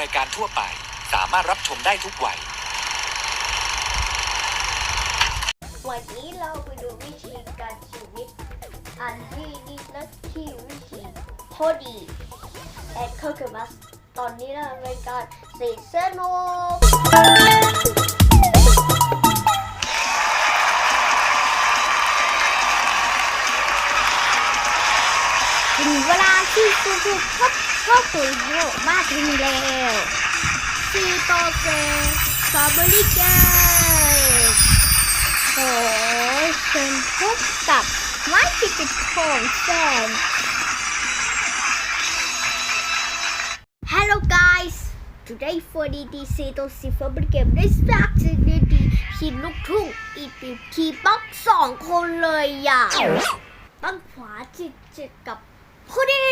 รายการทั่วไป สามารถรับชมได้ทุกวัย วันนี้เราไปดูวิธีการชีวิต อันที่ดีและที่วิธีพอดีแอดเคอร์เกมัสตอนนี้เรารายการสีเส้นโนถึงเวลา ที่ทุกทุกๆเข้าสู่โลกมากถึงแล้วซีโตเซสตรอเบอรี่แกงโอ้ยเชิญพบกับไม้กิจของแสน Hello guys today for the DC to see for the game this back to the D ทีมลูกทุ่งอีปีทีป๊อกสองคนเลยอะตั้งขวาจิตจิตกับ ฮูดี้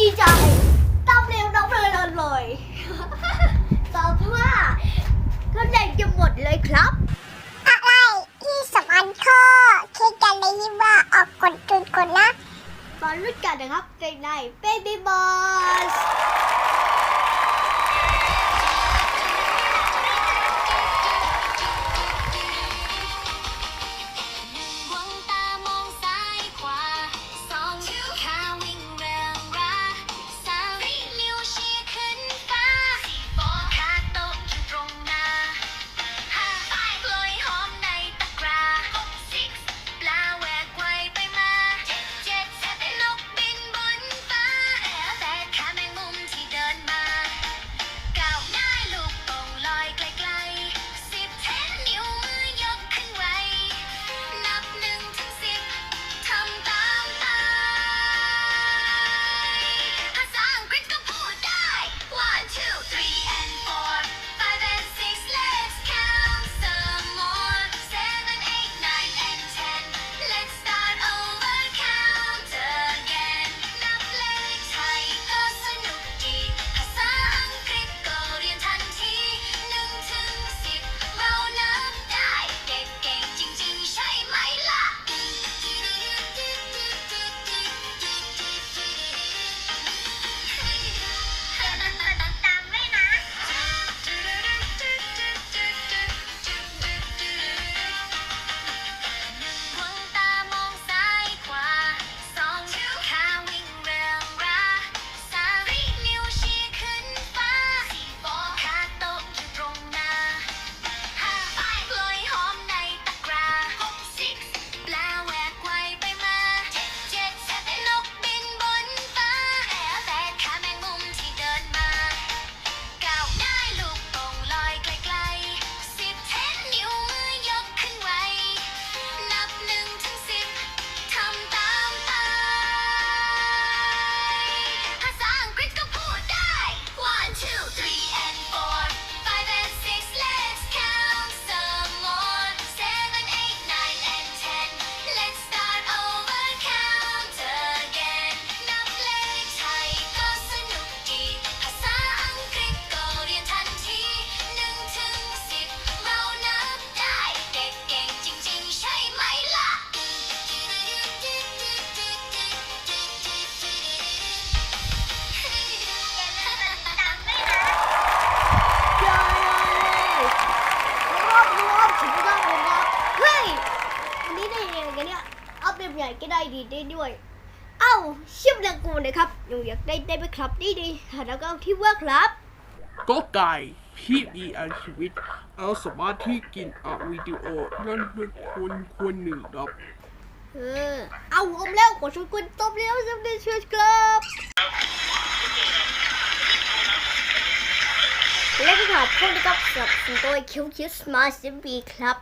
ดีและดีใจตามเร็วน้องเลยเลยตอบว่าก็แดงจะหมดเลยครับอะไรที่สำคัญข้อคิดกันเลยว่าออกกดจุดกดนะตอนรู้จักนะครับในใน Baby Boss ด ก็ได้ดีได้ด้วย เอ้าชิมลังกูนะครับหนูอยากได้ได้ไหมครับนี่ดีแล้วก็ที่ว่าครับก็ไก่พี่มีอาชีวิต เอาสามารถที่กินอะวิดีโอ นั่นเป็นคนคนหนึ่งครับ เออ เอาอมแล้วกดชวนคุณตบแล้วสำเร็จช่วยครับและที่ถามพวกนี้ก็สับสนโดยคิวคิวสมาร์ทซีบีครับ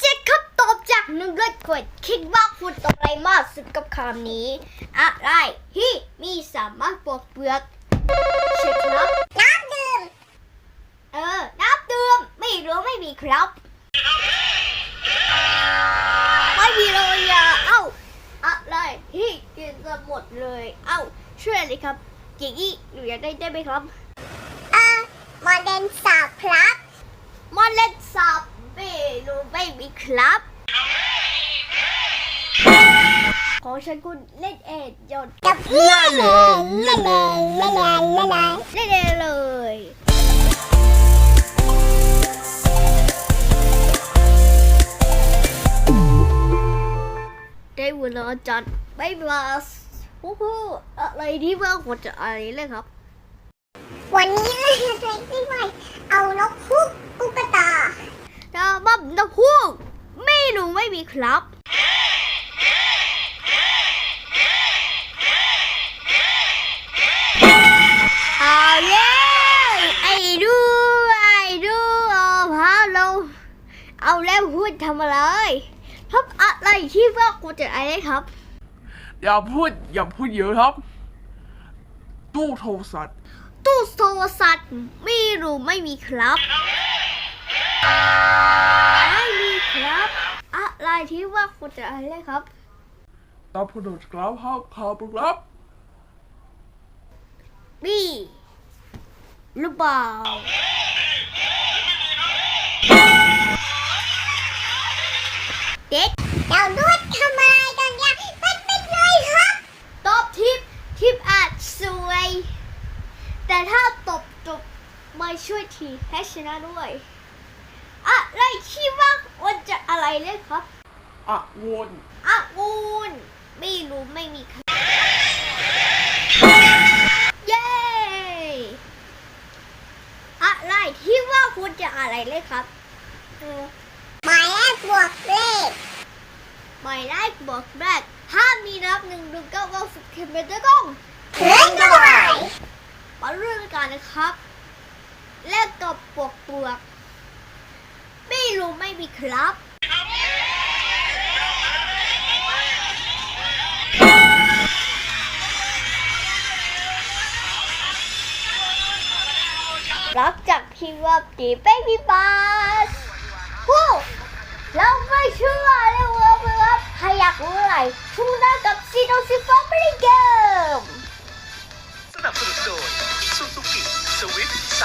เจ็ดคำตอบ จากหนึ่งเลยกดคิดว่าคุณตอบอะไรมากสุดกับคำนี้ อะไรที่มีสามารถปอกเปลือกใช่ครับน้ำดื่มเออ น้ำดื่มไม่รู้ไม่มีครับ ไม่มีเลยอะเอ้าอะไรที่กินจะหมดเลย เอ้าช่วยเลยครับเก่งอี้หนูอยากได้ได้ไหมครับเออโมเดลสาวครับมอนเล่นสับไม่รู้ไม่มีครับ ขอฉันคุณเล่นเอ็ดยนต์กับเล่นเลยเล่นเลยเล่นเลยเล่นเลยเล่นเองเลยได้เวลาจัดไม่มาฮู้ฮู้อะไรที่ว่าควรจะอะไรเลยครับ วันนี้เราจะได้ไหมเอานกฮูกตุ๊กตาถ้าบับนกฮูกไม่ รู้ไม่มีครับเอาเลยไอ้ดูไอ้ดูเอาพาลงเอาแล้วพูดทำอะไรทำอะไรที่ว่ากูจะอะไรครับ อย่าพูดอย่าพูดเยอะครับ ตู้โทรศัพท์ตู้โทรศัพท์ไม่รู้ไม่มีครับ จะอะไรครับตามผลกราฟครับครับครับบีหรือเปล่าเด็กเราด้วยทำอะไรกันเนี่ยเป็นเป็นเลยครับตอบทิปทิปอาจสวย แต่ถ้าตบจบมาช่วยทีให้ชนะด้วย อะไรที่ว่าวันจะอะไรเลยครับ อะวนอากูนไม่รู้ไม่มีใครเย้อะไรที่ว่าคุณจะอะไรเลยครับเออหมายเลขบวกเลขหมายเลขบอกแรกห้ามมีนับหนึ่งหนึ่งเก้าเก้าสิบเข็มจะต้องเล่นด้วยมาเรื่องกันนะครับแลกกับปวกเปลือกไม่รู้ไม่มีครับ รับจากพี่ว่าตีเป้มีบาสฮู้เราไม่เชื่อเลยเว้ยครับใครอยากรู้อะไรช่วงหน้ากับซีโนซิฟอร์บริเกมสนับสนุนโดยซูซูกิสวิฟต์ไซ